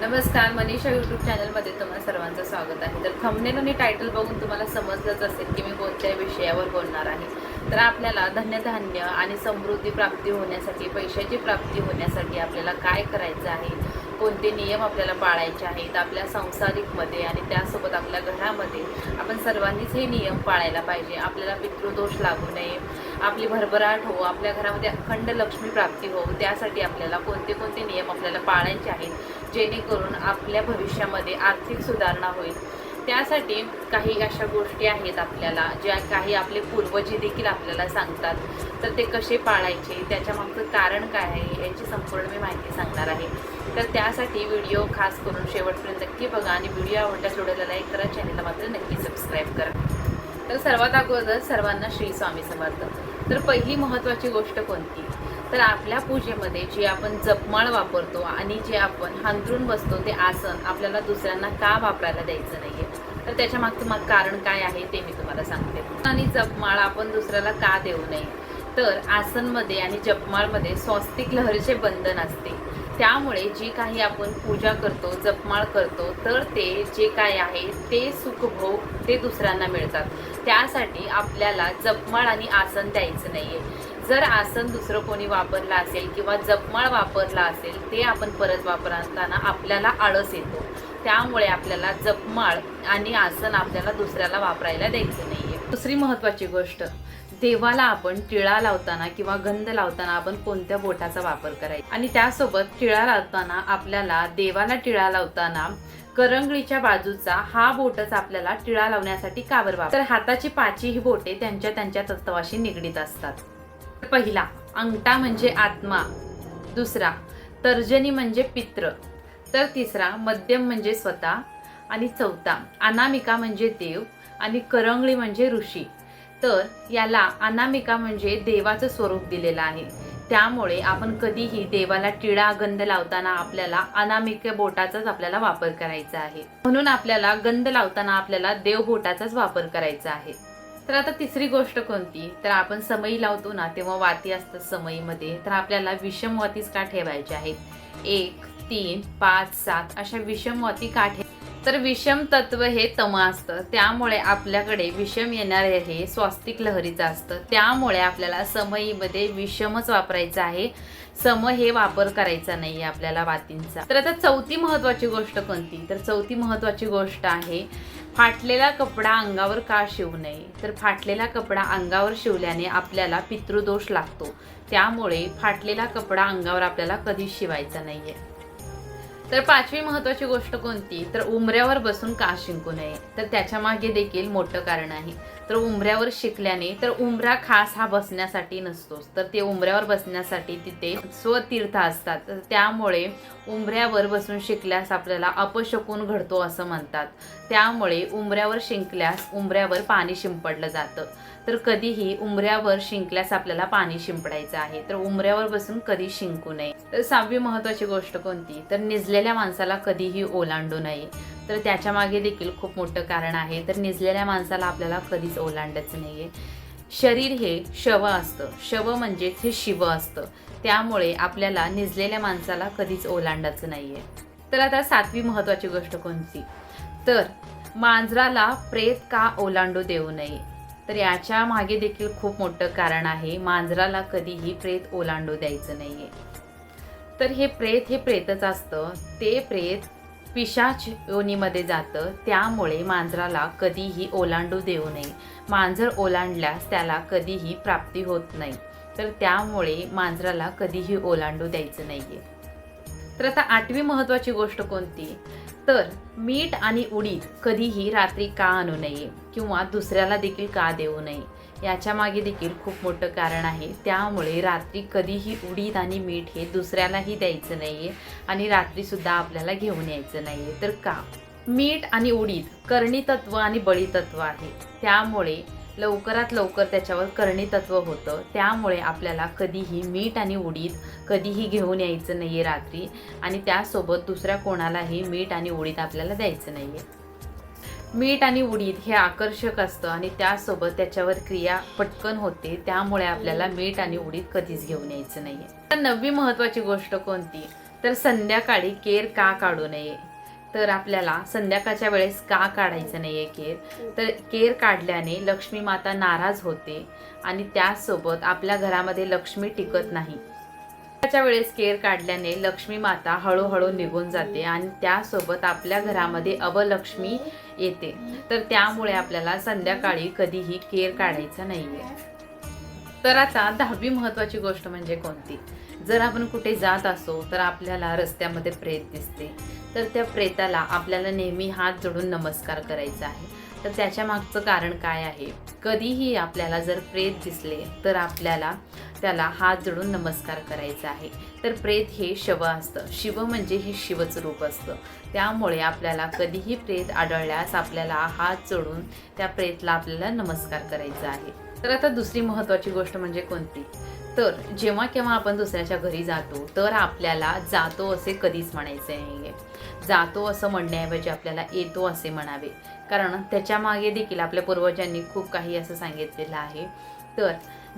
नमस्कार मनीषा यूट्यूब चॅनलमध्ये तुम्हाला सर्वांचं स्वागत आहे. तर थंबनेल आणि टायटल बघून तुम्हाला समजलंच असेल की मी कोणत्या विषयावर बोलणार आहे. तर आपल्याला धन्यधान्य आणि समृद्धी प्राप्ती होण्यासाठी पैशाची प्राप्ती होण्यासाठी आपल्याला काय करायचं आहे कोणते नियम आपल्याला पाळायचे आहेत आपल्या संसारिकमध्ये आणि त्यासोबत आपल्या घरामध्ये आपण सर्वांनीच हे नियम पाळायला पाहिजे. आपल्याला पितृदोष लागू नये आपली भरभराट हो आपल्या घरामध्ये अखंड लक्ष्मी प्राप्ती हो त्यासाठी आपल्याला कोणते कोणते नियम आपल्याला पाळायचे आहेत जेणेकरून आपल्या भविष्यामध्ये आर्थिक सुधारणा होईल. त्यासाठी काही अशा गोष्टी आहेत आपल्याला ज्या काही आपले पूर्वजे देखील आपल्याला सांगतात. तर ते कसे पाळायचे त्याच्या मागचं कारण काय आहे याची संपूर्ण मी माहिती सांगणार आहे. तर त्यासाठी व्हिडिओ खास करून शेवटपर्यंत नक्की बघा आणि व्हिडिओ आवडल्यास व्हिडिओला लाईक करा चॅनलला मात्र नक्की सबस्क्राईब करा. तर सर्वात अगोदर सर्वांना श्री स्वामी समर्थ. तर पहिली महत्त्वाची गोष्ट कोणती? तर आपल्या पूजेमध्ये जे आपण जपमाळ वापरतो आणि जे आपण हंतरून बसतो ते आसन आपल्याला दुसऱ्यांना का वापरायला द्यायचं नाहीये? तर त्याच्या मागचं मग कारण काय आहे ते मी तुम्हाला सांगते. आणि जपमाळ आपण दुसऱ्याला का देऊ नये? तर आसनमध्ये आणि जपमाळमध्ये स्वस्तिक लहरीचे बंधन असते. त्यामुळे जी काही आपण पूजा करतो जपमाळ करतो तर ते जे काय आहे ते सुखभोग ते दुसऱ्यांना मिळतात. त्यासाठी आपल्याला जपमाळ आणि आसन द्यायचं नाहीये. जर आसन दुसरं कोणी वापरलं असेल किंवा जपमाळ वापरला असेल ते आपण परत वापरताना आपल्याला आळस येतो. त्यामुळे आपल्याला जपमाळ आणि आसन आपल्याला दुसऱ्याला वापरायला द्यायचं नाहीये. दुसरी महत्वाची गोष्ट देवाला आपण टिळा लावताना किंवा गंध लावताना आपण कोणत्या बोटाचा वापर करायचा? आणि त्यासोबत टिळा लावताना आपल्याला देवाला टिळा लावताना करंगळीच्या बाजूचा हा बोटच आपल्याला टिळा लावण्यासाठी काबर वापर तर हाताची पाची ही बोटे त्यांच्या त्यांच्या तत्वाशी निगडीत असतात. पहिला अंगठा म्हणजे आत्मा. दुसरा तर्जनी म्हणजे पित्र. तर तिसरा मध्यम म्हणजे स्वतः. आणि चौथा अनामिका म्हणजे देव. आणि करंगळी म्हणजे ऋषी. तर याला अनामिका म्हणजे देवाचं स्वरूप दिलेलं आहे. त्यामुळे आपण कधीही देवाला टिळा गंध लावताना आपल्याला अनामिक बोटाचाच आपल्याला वापर करायचा आहे. म्हणून आपल्याला गंध लावताना आपल्याला देव बोटाचाच वापर करायचा आहे. तर आता तिसरी गोष्ट कोणती? तर आपण समई लावतो ना तेव्हा वाती असतात समईमध्ये. तर आपल्याला विषम वातीच का ठेवायच्या आहेत? एक तीन पाच सात अशा विषम वाती का ठेव? तर विषम तत्व हे तम असतं. त्यामुळे आपल्याकडे विषम येणारे हे स्वास्तिक लहरीचं असतं. त्यामुळे आपल्याला समईमध्ये विषमच वापरायचं आहे. सम हे वापर करायचा नाही आपल्याला वातींचा. तर आता चौथी महत्वाची गोष्ट कोणती? तर चौथी महत्वाची गोष्ट आहे फाटलेला कपडा अंगावर का शिवू नये? तर फाटलेला कपडा अंगावर शिवल्याने आपल्याला पितृदोष लागतो. त्यामुळे फाटलेला कपडा अंगावर आपल्याला कधीच शिवायचा नाहीये. तर पाचवी महत्वाची गोष्ट कोणती? तर उमऱ्यावर बसून का शिंकू नये? तर त्याच्यामागे देखील मोठं कारण आहे. तर उंबऱ्यावर शिकल्याने तर उंबरा खास हा बसण्यासाठी नसतोच. तर ते उंबऱ्यावर बसण्यासाठी तिथे स्वतीर्थ असतात. तर त्यामुळे उंबऱ्यावर बसून शिकल्यास आपल्याला अपशकून घडतो असं म्हणतात. त्यामुळे उंबऱ्यावर शिंकल्यास उंबऱ्यावर पाणी शिंपडलं जातं. तर कधीही उंबऱ्यावर शिंकल्यास आपल्याला पाणी शिंपडायचं आहे. तर उंबऱ्यावर बसून कधी शिंकू नये. तर सहावी महत्वाची गोष्ट कोणती? तर निजलेल्या माणसाला कधीही ओलांडू नये. तर त्याच्यामागे देखील खूप मोठं कारण आहे. तर निजलेल्या माणसाला आपल्याला कधीच ओलांडायचं आहे शरीर हे शव असतं. शव म्हणजेच हे शिव असतं. त्यामुळे आपल्याला निजलेल्या माणसाला कधीच ओलांडायचं आहे तर आता सातवी महत्त्वाची गोष्ट कोणती? तर मांजराला प्रेत का ओलांडू देऊ नये? तर याच्या मागे देखील खूप मोठं कारण आहे. मांजराला कधीही प्रेत ओलांडू द्यायचं नाही आहे तर हे प्रेत हे प्रेतच असतं. ते प्रेत पिशाच योनीमध्ये जातं. त्यामुळे मांजराला कधीही ओलांडू देऊ नये. मांजर ओलांडल्यास त्याला कधीही प्राप्ती होत नाही. तर त्यामुळे मांजराला कधीही ओलांडू द्यायचं नाहीये. तर आता आठवी महत्वाची गोष्ट कोणती? तर मीठ आणि उडीद कधीही रात्री का आणू नये किंवा दुसऱ्याला देखील का देऊ नये? याच्यामागे देखील खूप मोठं कारण आहे. त्यामुळे रात्री कधीही उडीद आणि मीठ हे दुसऱ्यालाही द्यायचं नाही आहे आणि रात्रीसुद्धा आपल्याला घेऊन यायचं नाही आहे तर का? मीठ आणि उडीद करणीतत्व आणि बळीतत्व आहे. त्यामुळे लवकरात लवकर त्याच्यावर करणीतत्व होतं. त्यामुळे आपल्याला कधीही मीठ आणि उडीद कधीही घेऊन यायचं नाही आहे रात्री आणि त्यासोबत दुसऱ्या कोणालाही मीठ आणि उडीद आपल्याला द्यायचं नाही आहे मीठ आणि उडीद हे आकर्षक असतं आणि त्यासोबत त्याच्यावर क्रिया पटकन होते. त्यामुळे आपल्याला मीठ आणि उडीद कधीच घेऊन यायचं नाहीये. तर नववी महत्वाची गोष्ट कोणती? तर संध्याकाळी केर का काढू नये? तर आपल्याला संध्याकाळच्या वेळेस का काढायचं नाहीये केर? तर केर काढल्याने लक्ष्मी माता नाराज होते आणि त्यासोबत आपल्या घरामध्ये लक्ष्मी टिकत नाही. त्याच्या वेळेस केर काढल्याने लक्ष्मी माता हळूहळू निघून जाते आणि त्यासोबत आपल्या घरामध्ये अवलक्ष्मी येते. तर त्यामुळे आपल्याला संध्याकाळी कधीही केर काढायचा नाहीये. तर आता दहावी महत्वाची गोष्ट म्हणजे कोणती? जर आपण कुठे जात असो तर आपल्याला रस्त्यामध्ये प्रेत दिसते. तर त्या प्रेताला आपल्याला नेहमी हात जोडून नमस्कार करायचा आहे. तर त्याच्या मागचं कारण काय आहे? कधीही आपल्याला जर प्रेत दिसले तर आपल्याला त्याला हात जोडून नमस्कार करायचा आहे. तर प्रेत हे शव असतं. शिव म्हणजे हे शिवचं रूप असतं. त्यामुळे आपल्याला कधीही प्रेत आढळल्यास आपल्याला हात जोडून त्या प्रेतला आपल्याला नमस्कार करायचा आहे. तर आता दुसरी महत्त्वाची गोष्ट म्हणजे कोणती? तर जेव्हा केव्हा आपण दुसऱ्याच्या घरी जातो तर आपल्याला जातो असे कधीच म्हणायचे नाही आहे जातो असं म्हणण्याऐवजी आपल्याला येतो असे म्हणावे. कारण त्याच्यामागे देखील आपल्या पूर्वजांनी खूप काही असं सांगितलेलं आहे. तर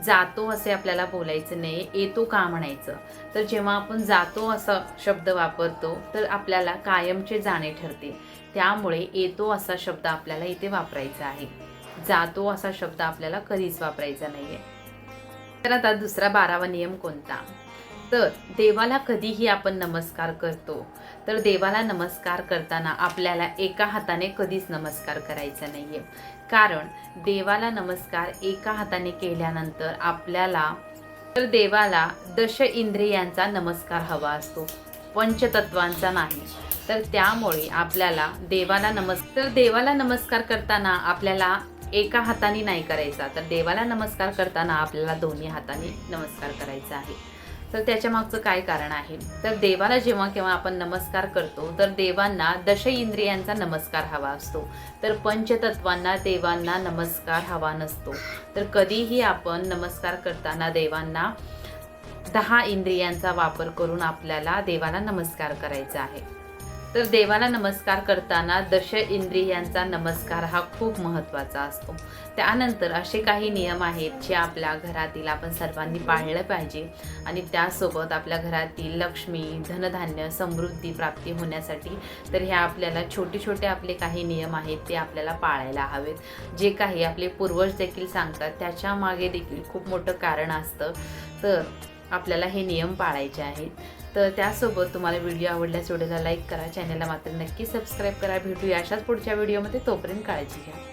जातो असे आपल्याला बोलायचं नाही येतो का म्हणायचं. तर जेव्हा आपण जातो असा शब्द वापरतो तर आपल्याला कायमचे जाणे ठरते. त्यामुळे येतो असा शब्द आपल्याला इथे वापरायचा आहे. जातो असा शब्द आपल्याला कधीच वापरायचा नाही आहे तर आता दुसरा बारावा नियम कोणता? तर देवाला कधीही आपण नमस्कार करतो. तर देवाला नमस्कार करताना आपल्याला एका हाताने कधीच नमस्कार करायचा नाही आहे कारण देवाला नमस्कार एका हाताने केल्यानंतर आपल्याला तर देवाला दश इंद्रियांचा नमस्कार हवा असतो. पंचतत्वांचा नाही. तर त्यामुळे आपल्याला देवाला नमस् तर देवाला नमस्कार करताना आपल्याला एका हाताने नाही करायचा. तर देवाला नमस्कार करताना आपल्याला दोन्ही हाताने नमस्कार करायचा आहे. तर त्याच्या मागचं काय कारण आहे? तर देवाला जेव्हा केव्हा आपण नमस्कार करतो तर देवांना दश इंद्रियांचा नमस्कार हवा असतो. तर पंचतत्वांना देवांना नमस्कार हवा नसतो. तर कधीही आपण नमस्कार करताना देवांना दहा इंद्रियांचा वापर करून आपल्याला देवाला नमस्कार करायचा आहे. तर देवाला नमस्कार करताना दश इंद्रियांचा नमस्कार हा खूप महत्त्वाचा असतो. त्यानंतर असे काही नियम आहेत जे आपल्या घरातील आपण सर्वांनी पाळलं पाहिजे आणि त्यासोबत आपल्या घरातील लक्ष्मी धनधान्य समृद्धी प्राप्ती होण्यासाठी तर ह्या आपल्याला छोटे छोटे आपले काही नियम आहेत ते आपल्याला पाळायला हवेत. जे काही आपले पूर्वज देखील सांगतात त्याच्यामागे देखील खूप मोठं कारण असतं. तर आपल्याला हे नियम पाळायचे आहेत. तर त्यासोबत तुम्हाला व्हिडिओ आवडल्यास व्हिडिओला लाईक करा. चॅनलला मात्र नक्की सबस्क्राईब करा. भेटूया अशाच पुढच्या व्हिडिओमध्ये. तोपर्यंत काळजी घ्या.